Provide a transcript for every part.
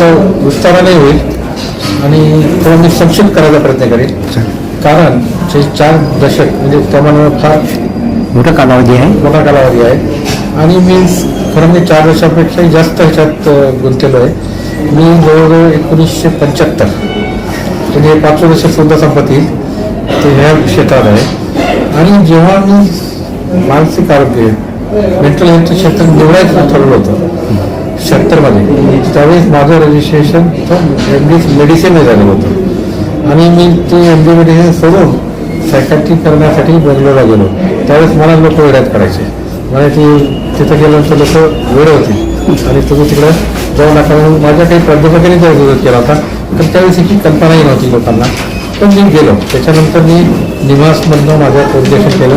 थोडं विस्ताराने होईल आणि थोडं मी संक्षिप्त करायचा प्रयत्न करेन. कारण जे चार दशक म्हणजे त्यामुळे फार मोठा कालावधी आहे. मोठा कालावधी आहे. आणि मी खरं म्हणजे चार वर्षापेक्षाही जास्त ह्याच्यात गुंतलेलो आहे. मी जवळजवळ एकोणीसशे पंच्याहत्तर म्हणजे पाच वर्ष सुद्धा संपत येईल ते ह्या क्षेत्रात आहे. आणि जेव्हा मी मानसिक आरोग्य मेंटल हेल्थ क्षेत्र निवडायचं ठरवलं होतं शहात्तरमध्ये त्यावेळेस माझं रजिस्ट्रेशन एम डी मेडिसिनने झालं होतं. आणि मी ते एम डी मेडिसिन सोडून सायकॅट्री करण्यासाठी बेंगलोरला गेलो. त्यावेळेस मला लोक वेड्यात करायचे मला ती तिथं गेल्यानंतर लोक वेळ होती. आणि तुम्ही तिकडे जाऊ नका म्हणून माझ्या काही प्राध्यापकांनी जर विरोध केला होता. तर त्यावेळेस ही कल्पनाही नव्हती लोकांना. पण मी गेलो. त्याच्यानंतर मी निवासमधनं माझं प्रदर्शन केलं.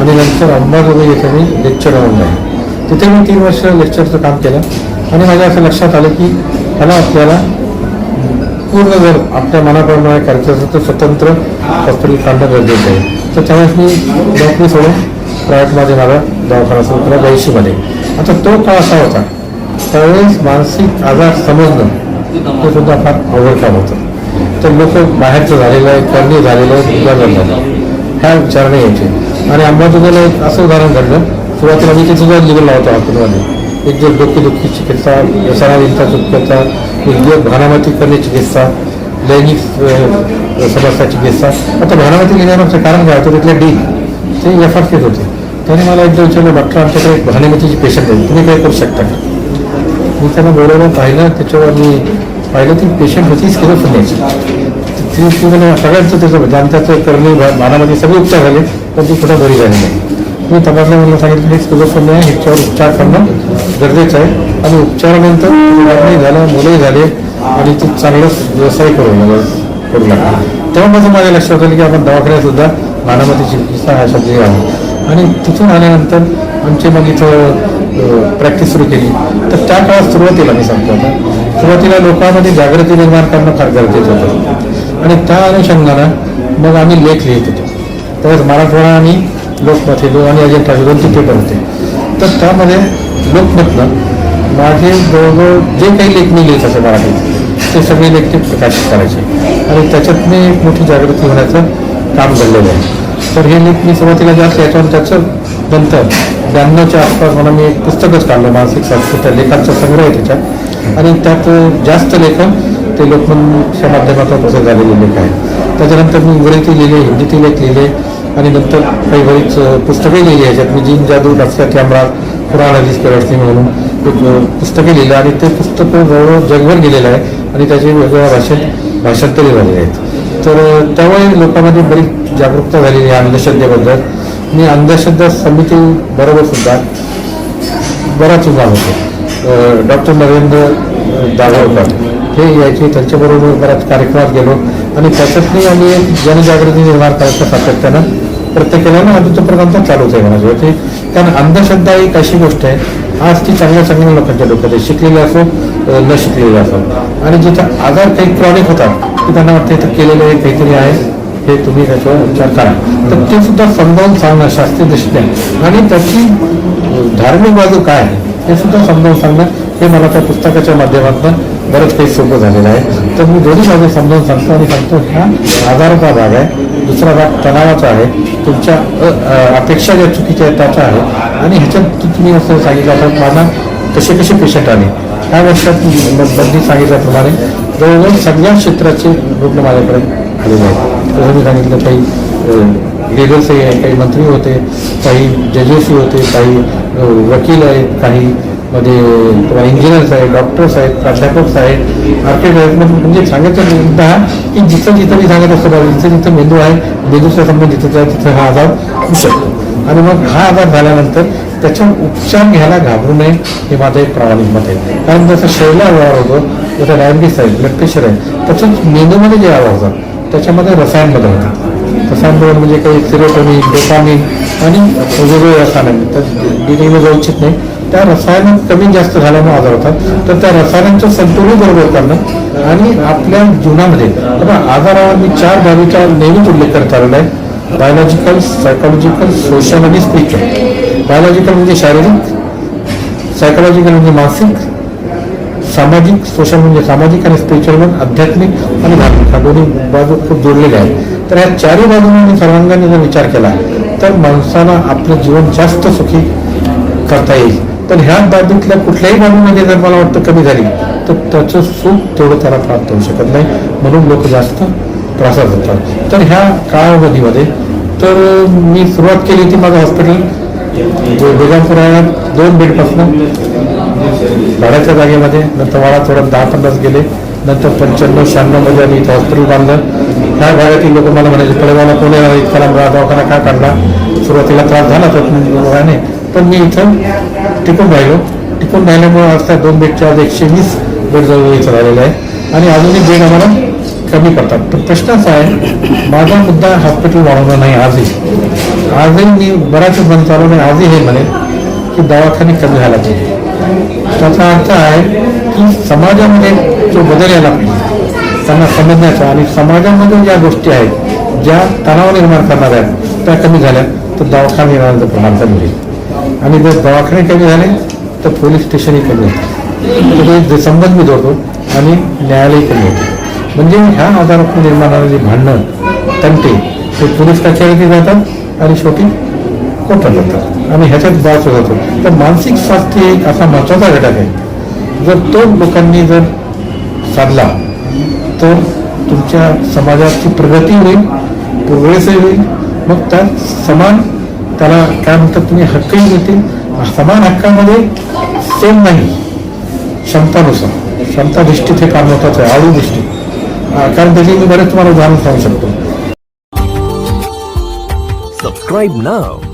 आणि नंतर अंबाजोगाई येथे मी लेक्चर म्हणून जाईल तिथे मी तीन वर्ष लेक्चरचं काम केलं. आणि माझ्या असं लक्षात आलं की त्याला आपल्याला पूर्ण जर आपल्या मनाप्रमाणे करायचं असेल तर स्वतंत्र हॉस्पिटल काढणं गरजेचं आहे. तर त्यावेळेस मी नोकरी सोडून प्रायव्हेटमध्ये माझा दवाखाना सुरू केला ब्याऐंशीमध्ये आता तो काळ असा होता. त्यावेळेस मानसिक आजार समजणं हे सुद्धा फार अवघड काम होतं. तर लोक बाहेरचं झालेलं आहे करणी झालेलं आहे उदाहरण झालं ह्या विचारणे यायचे आणि अंबाजोगाईला एक असं उदाहरण घडलं. सुरुवातीला मी तिथे सुद्धा लिहिलेला होता हॉस्पिटलमध्ये. एक दिवस डोकेदुखी चिकित्सा व्यसनाधीनता चिकित्सा एक दिवस भानामती करणे चिकित्सा लैंगिक समस्या चिकित्सा आता भानामती लिहिण्यामागचं कारण काय? होतं तिथले डी ते एफ आर होते. त्याने मला एकदा विचारलं डॉक्टर आमच्याकडे एक भानामतीची पेशंट आहे तुम्ही काय करू शकता? का मी त्यांना बोलवलं पाहिलं त्याच्यावर मी पाहिलं ती पेशंट होती स्किरोफोनियाची ती ती म्हणजे सगळ्यांचं त्याचं जाणत्याचं करणे भानामध्ये सगळे उपचार झाले पण ती कुठं बरी झाली नाही. मी तपासल्या सांगितलं की स्किरोफोनिया ह्याच्यावर उपचार करणं गरजेचं आहे. आणि उपचारानंतर लग्नही झालं मुलंही झाले आणि ते चांगलंच व्यवसाय करू लागला करू लागला. तेव्हापासून माझ्या लक्षात आलं की आपण दवाखान्यात सुद्धा भानामती चिकित्सा हा शब्द आहे. आणि तिथून आल्यानंतर आमची मग इथं प्रॅक्टिस सुरू केली. तर त्या काळात सुरुवातीला मी सांगतो आता. सुरुवातीला लोकांमध्ये जागृती निर्माण करणं फार गरजेचं होतं. आणि त्या अनुषंगानं मग आम्ही लेख लिहित होतो. त्यावेळेस मराठवाडा आणि लोकमत हे दोन आणि अजिंठा हे दोन ते पेपर होते. तर त्यामध्ये लोकमतनं माझे जवळजवळ जे काही लेखणी लिहित असे मराठीत ते सगळे लेखणी प्रकाशित करायचे. आणि त्याच्यात मी एक मोठी जागृती होण्याचं काम घडलेलं आहे. तर हे लेख मी सुरुवातीला जास्त याच्यावर त्याचं नंतर ब्याण्णवच्या आसपास मला मी एक पुस्तकच काढलं मानसिक स्वास्थ्य त्या लेखांचा संग्रह आहे त्याच्यात. आणि त्यात जास्त लेखन ते लोकमनच्या माध्यमातून प्रसार झालेले लेख आहे त्याच्यानंतर मी इंग्रजीतील लिहिले हिंदीतील लेख लिहिले आणि नंतर काही बरीच पुस्तके लिहिली याच्यात मी जीन जादू डॉक्टर कॅमरा पुराण हदीस के म्हणून एक पुस्तके लिहिलं आणि ते पुस्तक जवळजवळ जगभर गेलेलं आहे. आणि त्याचे वेगवेगळ्या भाषेत भाषांतरी झालेले आहेत. तर त्यामुळे लोकांमध्ये बरीच जागरूकता झालेली आहे अंधश्रद्धेबद्दल. मी अंधश्रद्धा समिती बरोबर सुद्धा बराच उभा होतो. डॉक्टर नरेंद्र दाभोळकर. हे यायचे त्यांच्याबरोबर बराच कार्यक्रमात गेलो. आणि त्याच्यातही आम्ही जनजागृती निर्माण करायचं सातत्यानं प्रत्येकाला अजूनपर्यंत चालूच आहे म्हणायचं ते कारण अंधश्रद्धा एक अशी गोष्ट आहे. आज ती चांगल्या चांगल्या लोकांच्या डोक्यात आहे. शिकलेले असो न शिकलेले असो. आणि ज्याचा आजार काही क्रॉनिक होतात की त्यांना वाटतं इथं केलेलं आहे काहीतरी आहे हे तुम्ही त्याच्यावर उपचार करा. तर ते सुद्धा समजावून सांगणं शास्त्रीय दृष्ट्या आणि त्याची धार्मिक बाजू काय आहे? हे सुद्धा समजावून सांगणं हे मला त्या पुस्तकाच्या माध्यमातून बरंच काही सोपं झालेलं आहे. तर मी दोन्ही बाजू समजावून सांगतो आणि सांगतो हा आजाराचा भाग आहे दुसरा भाग तणावाचा आहे तुमच्या अपेक्षा ज्या चुकीच्या आहेत त्याचा आहे आणि ह्याच्यात तुम्ही असं सांगितलं तर मला कसे कसे पेशंट आले. ह्या वर्षात बंदी सांगितल्याप्रमाणे जवळजवळ सगळ्या क्षेत्राचे रुग्ण माझ्याकडे आलेले आहेत. जसं मी सांगितलं काही लिडर्स आहे काही मंत्री होते काही जजेसही होते काही वकील आहेत काही मध्ये किंवा इंजिनियर्स आहेत डॉक्टर्स आहेत प्राध्यापक आहेत आर्किटेक्ट आहेत. म्हणजे- सांगायचं मुद्दा हा की जिथं जिथं मी सांगत असतो जिथं जिथं मेंदू आहे म्हणजे मेंदूचा संबंध जिथं आहे तिथं हा आजार होऊ शकतो. आणि मग हा आजार झाल्यानंतर त्याच्यावर उपचार घ्यायला घाबरू नये हे माझं एक प्रामाणिक मत आहे. कारण जसं शैला व्यवहार होतो जसं डायबिटीस आहे ब्लड प्रेशर आहे त्याच्यात मेंदूमध्ये जे आजार होतात त्याच्यामध्ये रसायन बदल होतात. रसायन म्हणजे काही सिरोटोनिन डोपामिन आणि वेगवेगळे रसायन तर डिटेलमध्ये जाऊ इच्छित नाही. त्या रसायन कमी जास्त झाल्यामुळे आजार होतात. तर त्या रसायनांचं संतुलन बरोबर करणं आणि आपल्या जीवनामध्ये आता आजारावर मी चार बाबीचा नेहमीच उल्लेख करत आलेला आहे. बायोलॉजिकल सायकोलॉजिकल सोशल आणि स्पिरिच्युअल बायोलॉजिकल म्हणजे शारीरिक सायकोलॉजिकल म्हणजे मानसिक सामाजिक सोशल म्हणजे सामाजिक आणि स्पिरिच्युअल पण आध्यात्मिक आणि धार्मिक. ह्या दोन्ही बाजू खूप जोडलेल्या आहेत. तर या चारही बाजूंनी सर्वांगाने जर विचार केला तर माणसाला आपलं जीवन जास्त सुखी करता येईल. पण ह्या बाबतीतल्या कुठल्याही बाजूमध्ये जर मला वाटतं कमी झाली तर त्याचं सुख तेवढं त्याला प्राप्त होऊ शकत नाही. म्हणून लोक जास्त त्रासात होतात. तर ह्या काळावधीमध्ये तर मी सुरुवात केली होती माझं हॉस्पिटल बेजापूर दोन बेडपासून. भाड्याच्या जागेमध्ये नंतर मला थोडं दहा पन्नास गेले. नंतर पंच्याण्णव शहाण्णवमध्ये आम्ही इथं हॉस्पिटल बांधलं. ह्या भागातील लोक मला म्हणायचे पळेवाला कोण येणार इतका दवाखाना का काढला? सुरुवातीला त्रास झाला तर पण मी इथं टिकून राहिलो. टिकून राहिल्यामुळे आज त्या दोन बेडच्या आज एकशे वीस बेड जवळ इथं राहिलेलं आहे आणि अजूनही बेड आम्हाला कमी करतात. तर प्रश्न असा आहे माझा मुद्दा हॉस्पिटल वाढवणं नाही आजही. आजही मी बऱ्याच बंद चालू आजही हे म्हणेन की दवाखाने कमी झाला पाहिजे. त्याचा अर्थ आहे की समाजामध्ये जो बदल यायला पाहिजे त्यांना समजण्याचा आणि समाजामध्ये ज्या गोष्टी आहेत ज्या तणाव निर्माण करणाऱ्या आहेत त्या कमी झाल्या तर दवाखाना येण्याचं प्रमाण कमी होईल आणि जर दवाखाने कमी झाले तर पोलीस स्टेशनही कमी होतं. तर संबंध मी जोडतो आणि न्यायालयही कमी होते. म्हणजे ह्या आजारातून निर्माण होणारी भांडणं तंटे ते पोलीस कचेरीत जातात आणि शेवटी कोर्टात जातात आणि ह्याच्यात बास होतो तर मानसिक स्वास्थ्य एक असा महत्त्वाचा घटक आहे. जर तो लोकांनी जर साधला तर तुमच्या समाजाची प्रगती होईल प्रोग्रेसही होईल. मग त्यात समान त्याला काय म्हणतात तुम्ही हक्कही मिळतील. समान हक्कामध्ये सेम नाही. क्षमतानुसार. क्षमता दृष्टीत हे काम महत्वाचं आहे. आवडी दृष्टी कारण त्याची मी बरेच तुम्हाला उदाहरण सांगू शकतो. Subscribe now